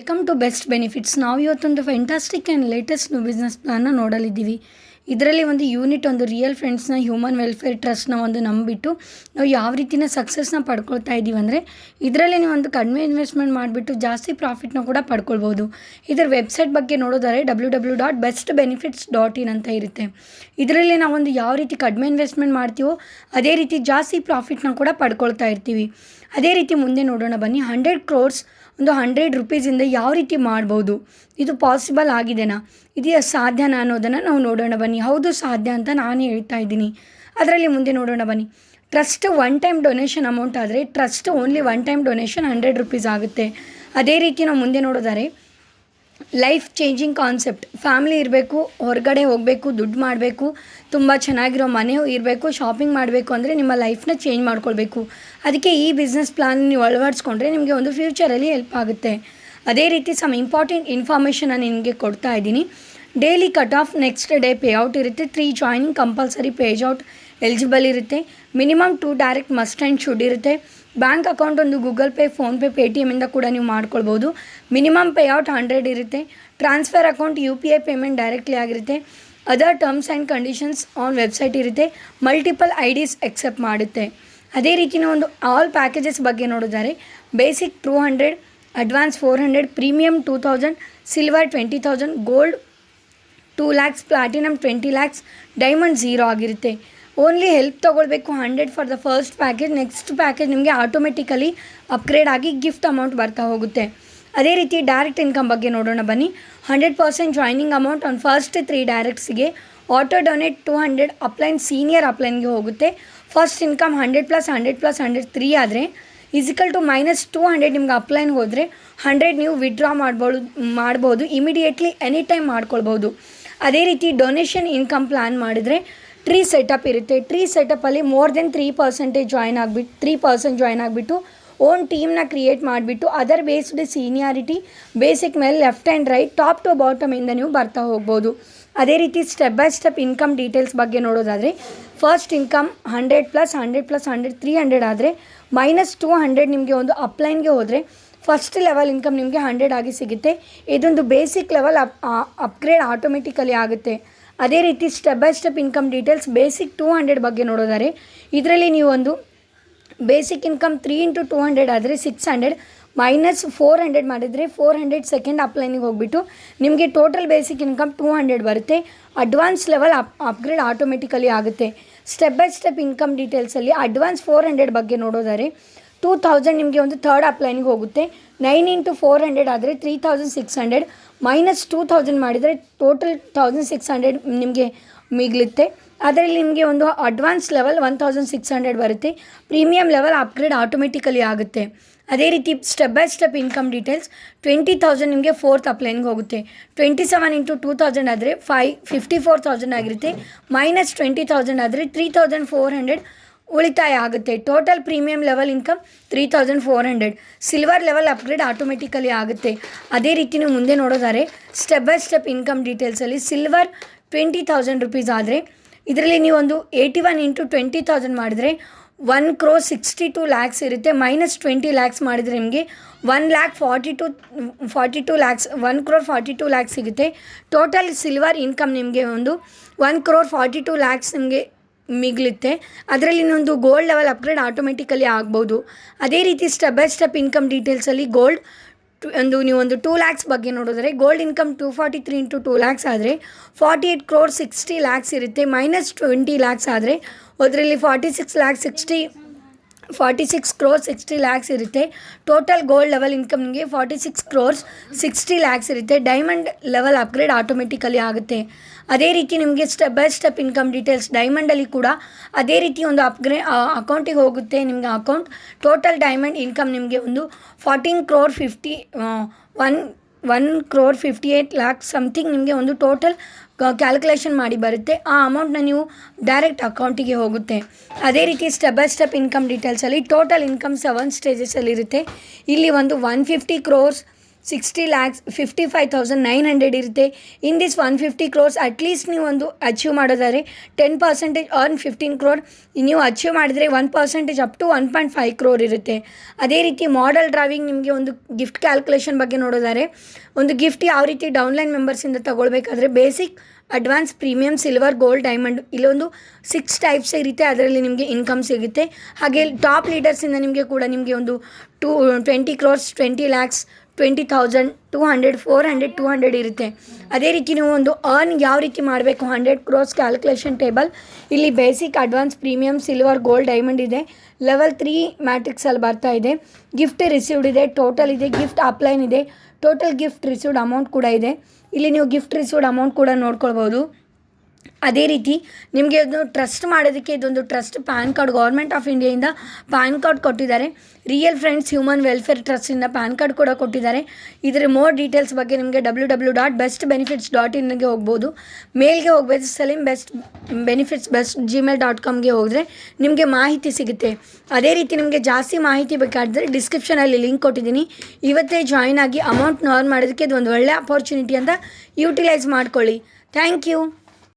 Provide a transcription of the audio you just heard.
Welcome to best benefits ನಾವು ಇವತ್ತೊಂದು fantastic and latest new business ಪ್ಲಾನ್ನ ನೋಡಲಿದ್ದೀವಿ. ಇದರಲ್ಲಿ ಒಂದು ಯೂನಿಟ್ ಒಂದು ರಿಯಲ್ ಫ್ರೆಂಡ್ಸ್ನ ಹ್ಯೂಮನ್ ವೆಲ್ಫೇರ್ ಟ್ರಸ್ಟ್ನ ಒಂದು ನಂಬಿಟ್ಟು ನಾವು ಯಾವ ರೀತಿನ ಸಕ್ಸಸ್ನ ಪಡ್ಕೊಳ್ತಾ ಇದ್ದೀವಿ ಅಂದರೆ ಇದರಲ್ಲಿ ನೀವು ಒಂದು ಕಡಿಮೆ ಇನ್ವೆಸ್ಟ್ಮೆಂಟ್ ಮಾಡಿಬಿಟ್ಟು ಜಾಸ್ತಿ ಪ್ರಾಫಿಟ್ನ ಕೂಡ ಪಡ್ಕೊಳ್ಬೋದು. ಇದರ ವೆಬ್ಸೈಟ್ ಬಗ್ಗೆ ನೋಡೋದಾದ್ರೆ W W dot best benefits dot in ಅಂತ ಇರುತ್ತೆ. ಇದರಲ್ಲಿ ನಾವೊಂದು ಯಾವ ರೀತಿ ಕಡಿಮೆ ಇನ್ವೆಸ್ಟ್ಮೆಂಟ್ ಮಾಡ್ತೀವೋ ಅದೇ ರೀತಿ ಜಾಸ್ತಿ ಪ್ರಾಫಿಟ್ನ ಕೂಡ ಪಡ್ಕೊಳ್ತಾ ಇರ್ತೀವಿ. ಅದೇ ರೀತಿ ಮುಂದೆ ನೋಡೋಣ, ಬನ್ನಿ. ಹಂಡ್ರೆಡ್ ಕ್ರೋರ್ಸ್ ಒಂದು ಹಂಡ್ರೆಡ್ ರುಪೀಸಿಂದ ಯಾವ ರೀತಿ ಮಾಡ್ಬೋದು? ಇದು ಪಾಸಿಬಲ್ ಆಗಿದೆನಾ? ಇದೆಯಾ ಸಾಧ್ಯನಾ ಅನ್ನೋದನ್ನು ನಾವು ನೋಡೋಣ ಬನ್ನಿ. ಹೌದು ಸಾಧ್ಯ ಅಂತ ನಾನು ಹೇಳ್ತಾ ಇದ್ದೀನಿ. ಅದರಲ್ಲಿ ಮುಂದೆ ನೋಡೋಣ ಬನ್ನಿ. Trust one time donation amount ಆದರೆ trust only one time donation hundred rupees ಆಗುತ್ತೆ. ಅದೇ ರೀತಿ ನಾವು ಮುಂದೆ ನೋಡೋದಾರೆ ಲೈಫ್ ಚೇಂಜಿಂಗ್ ಕಾನ್ಸೆಪ್ಟ್ ಫ್ಯಾಮಿಲಿ ಇರಬೇಕು, ಹೊರಗಡೆ ಹೋಗಬೇಕು, ದುಡ್ಡು ಮಾಡಬೇಕು, ತುಂಬ ಚೆನ್ನಾಗಿರೋ ಮನೆ ಇರಬೇಕು ಶಾಪಿಂಗ್ ಮಾಡಬೇಕು ಅಂದರೆ ನಿಮ್ಮ ಲೈಫ್ನ ಚೇಂಜ್ ಮಾಡ್ಕೊಳ್ಬೇಕು. ಅದಕ್ಕೆ ಈ ಬಿಸ್ನೆಸ್ ಪ್ಲಾನ್ ನೀವು ಅಳವಡಿಸ್ಕೊಂಡ್ರೆ ನಿಮಗೆ ಒಂದು ಫ್ಯೂಚರಲ್ಲಿ ಹೆಲ್ಪ್ ಆಗುತ್ತೆ. ಅದೇ ರೀತಿ ಸಮ್ ಇಂಪಾರ್ಟೆಂಟ್ ಇನ್ಫಾರ್ಮೇಷನ್ ನಾನು ನಿಮಗೆ ಕೊಡ್ತಾ ಇದ್ದೀನಿ. Daily cut off next day pay out ಇರುತ್ತೆ. Three joining compulsory page out eligible ಇರುತ್ತೆ. Minimum two direct must and should ಇರುತ್ತೆ. ಬ್ಯಾಂಕ್ ಅಕೌಂಟ್ ಒಂದು ಗೂಗಲ್ ಪೇ ಫೋನ್ಪೇ ಪೇ ಟಿ ಎಮ್ಮಿಂದ ಕೂಡ ನೀವು ಮಾಡ್ಕೊಳ್ಬೋದು. ಮಿನಿಮಮ್ ಪೇಔಟ್ ಹಂಡ್ರೆಡ್ ಇರುತ್ತೆ. Transfer account U P I payment directly ಆಗಿರುತ್ತೆ. Other terms and conditions on website ಇರುತ್ತೆ. ಮಲ್ಟಿಪಲ್ ಐ ಡಿಸ್ ಎಕ್ಸೆಪ್ಟ್ ಮಾಡುತ್ತೆ. ಅದೇ ರೀತಿನ ಒಂದು ಆಲ್ ಪ್ಯಾಕೇಜಸ್ ಬಗ್ಗೆ ನೋಡಿದರೆ basic two hundred advance four hundred premium two thousand, silver twenty thousand, gold two lakhs platinum twenty lakhs, diamond zero ಆಗಿರುತ್ತೆ. Only help ತೊಗೊಳ್ಬೇಕು hundred for the first package, next package ನಿಮಗೆ automatically upgrade ಆಗಿ gift amount ಬರ್ತಾ ಹೋಗುತ್ತೆ. ಅದೇ ರೀತಿ direct income ಬಗ್ಗೆ ನೋಡೋಣ ಬನ್ನಿ. Hundred percent joining amount on first three ಡೈರೆಕ್ಟ್ಸ್ಗೆ, auto donate two hundred upline, senior ಅಪ್ಲೈನ್ಗೆ ಹೋಗುತ್ತೆ. First income hundred plus hundred plus hundred three ಆದರೆ is equal to minus two hundred ನಿಮ್ಗೆ ಅಪ್ಲೈನ್ ಹೋದರೆ ಹಂಡ್ರೆಡ್ ನೀವು withdraw ಮಾಡ್ಬೋದು ಮಾಡ್ಬೋದು ಇಮಿಡಿಯೇಟ್ಲಿ ಎನಿ ಟೈಮ್ ಮಾಡ್ಕೊಳ್ಬೋದು. ಅದೇ ರೀತಿ ಡೊನೇಷನ್ ಇನ್ಕಮ್ ಪ್ಲ್ಯಾನ್ ಮಾಡಿದರೆ ಟ್ರೀ ಸೆಟಪ್ ಇರುತ್ತೆ. Tree ಸೆಟಪಲ್ಲಿ more than three percentage join ಆಗಿಬಿಟ್ಟು ತ್ರೀ ಪರ್ಸೆಂಟ್ ಜಾಯ್ನ್ ಆಗಿಬಿಟ್ಟು ಓನ್ ಟೀಮ್ನ ಕ್ರಿಯೇಟ್ ಮಾಡಿಬಿಟ್ಟು ಅದರ್ ಬೇಸ್ಡ್ ಸೀನಿಯಾರಿಟಿ ಬೇಸಿಕ್ ಮೇಲೆ left and right top to ಬಾಟಮಿಂದ ನೀವು ಬರ್ತಾ ಹೋಗ್ಬೋದು. ಅದೇ ರೀತಿ step by step income details ಬಗ್ಗೆ ನೋಡೋದಾದರೆ first income hundred plus hundred plus hundred three hundred ಆದರೆ ಮೈನಸ್ ಟು ಹಂಡ್ರೆಡ್ ನಿಮಗೆ ಒಂದು ಅಪ್ಲೈನ್ಗೆ ಹೋದರೆ ಫಸ್ಟ್ ಲೆವೆಲ್ ಇನ್ಕಮ್ ನಿಮಗೆ ಹಂಡ್ರೆಡ್ ಆಗಿ ಸಿಗುತ್ತೆ. ಇದೊಂದು basic level up upgrade automatically ಆಗುತ್ತೆ. ಅದೇ ರೀತಿ step by step income details basic two hundred ಬಗ್ಗೆ ನೋಡೋದಾರೆ ಇದರಲ್ಲಿ ನೀವು ಒಂದು basic income three into two hundred ಆದರೆ six hundred minus four hundred ಮಾಡಿದರೆ ಫೋರ್ ಹಂಡ್ರೆಡ್ ಸೆಕೆಂಡ್ ಅಪ್ಲೈನಿಗೆ ಹೋಗ್ಬಿಟ್ಟು ನಿಮಗೆ total basic income two hundred ಬರುತ್ತೆ. Advance level up upgrade automatically ಆಗುತ್ತೆ. ಸ್ಟೆಪ್ ಬೈ ಸ್ಟೆಪ್ ಇನ್ಕಮ್ ಡೀಟೇಲ್ಸಲ್ಲಿ ಅಡ್ವಾನ್ಸ್ ಫೋರ್ ಹಂಡ್ರೆಡ್ ಬಗ್ಗೆ ನೋಡೋದಾರೆ ಟೂ ತೌಸಂಡ್ ನಿಮಗೆ ಒಂದು ಥರ್ಡ್ ಅಪ್ಲೈನಿಗೆ ಹೋಗುತ್ತೆ. ನೈನ್ ಇಂಟು ಫೋರ್ ಹಂಡ್ರೆಡ್ ಆದರೆ three thousand six hundred minus two thousand ಮಾಡಿದರೆ ಟೋಟಲ್ ತೌಸಂಡ್ ಸಿಕ್ಸ್ ಹಂಡ್ರೆಡ್ ನಿಮಗೆ ಮಿಗಲುತ್ತೆ. ಅದರಲ್ಲಿ ನಿಮಗೆ ಒಂದು advance level one thousand six hundred ಬರುತ್ತೆ. ಪ್ರೀಮಿಯಮ್ ಲೆವೆಲ್ ಅಪ್ಗ್ರೇಡ್ ಆಟೋಮೆಟಿಕಲಿ ಆಗುತ್ತೆ. ಅದೇ ರೀತಿ step by step income details twenty thousand ನಿಮಗೆ ಫೋರ್ತ್ ಅಪ್ಲೈನ್ಗೆ ಹೋಗುತ್ತೆ. Twenty seven into two thousand ಆದರೆ ಫೈ ಫಿಫ್ಟಿ ಫೋರ್ ತೌಸಂಡ್ ಆಗಿರುತ್ತೆ. ಮೈನಸ್ ಟ್ವೆಂಟಿ ತೌಸಂಡ್ ಆದರೆ ತ್ರೀ ತೌಸಂಡ್ ಫೋರ್ ಹಂಡ್ರೆಡ್ ಉಳಿತಾಯ ಆಗುತ್ತೆ. Total premium level income three thousand four hundred silver level upgrade automatically ಆಗುತ್ತೆ. ಅದೇ ರೀತಿ ನೀವು ಮುಂದೆ ನೋಡೋದಾರೆ ಸ್ಟೆಪ್ ಬೈ ಸ್ಟೆಪ್ ಇನ್ಕಮ್ ಡೀಟೇಲ್ಸಲ್ಲಿ ಸಿಲ್ವರ್ ಟ್ವೆಂಟಿ ತೌಸಂಡ್ ರುಪೀಸ್ ಆದರೆ, ಇದರಲ್ಲಿ ನೀವು ಒಂದು eighty one into twenty thousand ಮಾಡಿದರೆ one crore sixty two lakhs ಇರುತ್ತೆ. ಮೈನಸ್ ಟ್ವೆಂಟಿ ಲ್ಯಾಕ್ಸ್ ಮಾಡಿದರೆ ನಿಮಗೆ one lakh forty two forty two lakhs one crore forty two lakhs ಸಿಗುತ್ತೆ. ಟೋಟಲ್ ಸಿಲ್ವರ್ ಇನ್ಕಮ್ ನಿಮಗೆ ಒಂದು one crore forty two lakhs ನಿಮಗೆ ಮಿಗಲುತ್ತೆ. ಅದರಲ್ಲಿ ಇನ್ನೊಂದು ಗೋಲ್ಡ್ ಲೆವೆಲ್ ಅಪ್ಗ್ರೇಡ್ ಆಟೋಮೆಟಿಕಲಿ ಆಗ್ಬೋದು. ಅದೇ ರೀತಿ ಸ್ಟೆಪ್ ಬೈ ಸ್ಟೆಪ್ ಇನ್ಕಮ್ ಡೀಟೇಲ್ಸಲ್ಲಿ ಗೋಲ್ಡ್ ಒಂದು ನೀವು ಒಂದು ಟೂ ಲ್ಯಾಕ್ಸ್ ಬಗ್ಗೆ ನೋಡಿದ್ರೆ gold income two forty three into two lakhs ಆದರೆ forty eight crore sixty lakhs ಇರುತ್ತೆ ಮೈನಸ್ ಟ್ವೆಂಟಿ ಲ್ಯಾಕ್ಸ್ ಆದರೆ ಅದರಲ್ಲಿ forty six lakhs sixty forty six crores sixty lakhs ಇರುತ್ತೆ. ಟೋಟಲ್ ಗೋಲ್ಡ್ ಲೆವೆಲ್ ಇನ್ಕಮ್ ನಿಮಗೆ forty six crores sixty lakhs ಇರುತ್ತೆ. Diamond level upgrade automatically ಆಗುತ್ತೆ. ಅದೇ ರೀತಿ ನಿಮಗೆ step by step income details ಡೈಮಂಡಲ್ಲಿ ಕೂಡ ಅದೇ ರೀತಿ ಒಂದು ಅಪ್ಗ್ರೇ ಅಕೌಂಟಿಗೆ ಹೋಗುತ್ತೆ. ನಿಮಗೆ ಅಕೌಂಟ್ ಟೋಟಲ್ ಡೈಮಂಡ್ ಇನ್ಕಮ್ ನಿಮಗೆ ಒಂದು fourteen crore fifty one one crore fifty eight lakh something ನಿಮಗೆ ಒಂದು ಟೋಟಲ್ ಕ್ಯಾಲ್ಕುಲೇಷನ್ ಮಾಡಿ ಬರುತ್ತೆ. ಆ ಅಮೌಂಟ್ನ ನೀವು ಡೈರೆಕ್ಟ್ ಅಕೌಂಟಿಗೆ ಹೋಗುತ್ತೆ. ಅದೇ ರೀತಿ ಸ್ಟೆಪ್ ಬೈ ಸ್ಟೆಪ್ ಇನ್ಕಮ್ ಡೀಟೇಲ್ಸಲ್ಲಿ ಟೋಟಲ್ ಇನ್ಕಮ್ ಸೆವೆನ್ ಸ್ಟೇಜಸ್ಸಲ್ಲಿರುತ್ತೆ ಇಲ್ಲಿ ಒಂದು one fifty crores sixty lakhs, fifty five thousand nine hundred ಇರುತ್ತೆ. In this one fifty crores at least ನೀವು ಒಂದು ಅಚೀವ್ ಮಾಡೋದಾದ್ರೆ ten percentage earn fifteen crore ನೀವು ಅಚೀವ್ ಮಾಡಿದರೆ one percentage up to one point five crore ಇರುತ್ತೆ. ಅದೇ ರೀತಿ ಮಾಡಲ್ driving ನಿಮಗೆ ಒಂದು ಗಿಫ್ಟ್ ಕ್ಯಾಲ್ಕುಲೇಷನ್ ಬಗ್ಗೆ ನೋಡೋದಾದ್ರೆ, ಒಂದು ಗಿಫ್ಟ್ ಯಾವ ರೀತಿ ಡೌನ್ಲೈನ್ ಮೆಂಬರ್ಸಿಂದ ತಗೊಳ್ಬೇಕಾದ್ರೆ basic advance premium silver gold diamond ಇಲ್ಲೊಂದು ಸಿಕ್ಸ್ ಟೈಪ್ಸ್ ಇರುತ್ತೆ. ಅದರಲ್ಲಿ ನಿಮಗೆ ಇನ್ಕಮ್ ಸಿಗುತ್ತೆ. ಹಾಗೆ ಟಾಪ್ ಲೀಡರ್ಸಿಂದ ನಿಮಗೆ ಕೂಡ ನಿಮಗೆ ಒಂದು two twenty crores twenty lakhs twenty thousand two hundred four hundred two hundred ಇರುತ್ತೆ. ಅದೇ ರೀತಿ ನೀವು ಒಂದು ಅರ್ನ್ ಯಾವ ರೀತಿ ಮಾಡಬೇಕು? ಹಂಡ್ರೆಡ್ ಕ್ರೋಸ್ ಕ್ಯಾಲ್ಕುಲೇಷನ್ ಟೇಬಲ್ ಇಲ್ಲಿ basic advance premium silver gold diamond ಇದೆ. ಲೆವೆಲ್ ತ್ರೀ ಮ್ಯಾಟ್ರಿಕ್ಸಲ್ಲಿ ಬರ್ತಾ ಇದೆ. ಗಿಫ್ಟ್ ರಿಸೀವ್ಡ್ ಇದೆ ಟೋಟಲ್ ಇದೆ ಗಿಫ್ಟ್ ಅಪ್ಲೈನ್ ಇದೆ. ಟೋಟಲ್ ಗಿಫ್ಟ್ ರಿಸೀವ್ಡ್ ಅಮೌಂಟ್ ಕೂಡ ಇದೆ. ಇಲ್ಲಿ ನೀವು ಗಿಫ್ಟ್ ರಿಸೀವ್ಡ್ ಅಮೌಂಟ್ ಕೂಡ ನೋಡ್ಕೊಳ್ಬೋದು. ಅದೇ ರೀತಿ ನಿಮಗೆ ಅದು ಟ್ರಸ್ಟ್ ಮಾಡೋದಕ್ಕೆ ಇದೊಂದು trust PAN card government of ಇಂಡಿಯಾಯಿಂದ PAN card ಕೊಟ್ಟಿದ್ದಾರೆ. ರಿಯಲ್ ಫ್ರೆಂಡ್ಸ್ ಹ್ಯೂಮನ್ ವೆಲ್ಫೇರ್ ಟ್ರಸ್ಟಿಂದ ಪ್ಯಾನ್ ಕಾರ್ಡ್ ಕೂಡ ಕೊಟ್ಟಿದ್ದಾರೆ. ಇದರ ಮೋರ್ ಡೀಟೇಲ್ಸ್ ಬಗ್ಗೆ ನಿಮಗೆ W W dot best benefits dot ಇನ್ಗೆ ಹೋಗ್ಬೋದು. ಮೇಲ್ಗೆ ಹೋಗ್ಬೋದು Saleem best benefits best gmail dot ಕಾಮ್ಗೆ ಹೋದರೆ ನಿಮಗೆ ಮಾಹಿತಿ ಸಿಗುತ್ತೆ. ಅದೇ ರೀತಿ ನಿಮಗೆ ಜಾಸ್ತಿ ಮಾಹಿತಿ ಬೇಕಾದರೆ ಡಿಸ್ಕ್ರಿಪ್ಷನಲ್ಲಿ ಲಿಂಕ್ ಕೊಟ್ಟಿದ್ದೀನಿ. ಇವತ್ತೇ ಜಾಯ್ನ್ ಆಗಿ ಅಮೌಂಟ್ನ ಅರ್ನ್ ಮಾಡೋದಕ್ಕೆ ಇದು ಒಂದು ಒಳ್ಳೆ ಅಪರ್ಚುನಿಟಿ ಅಂತ ಯೂಟಿಲೈಸ್ ಮಾಡ್ಕೊಳ್ಳಿ. Thank you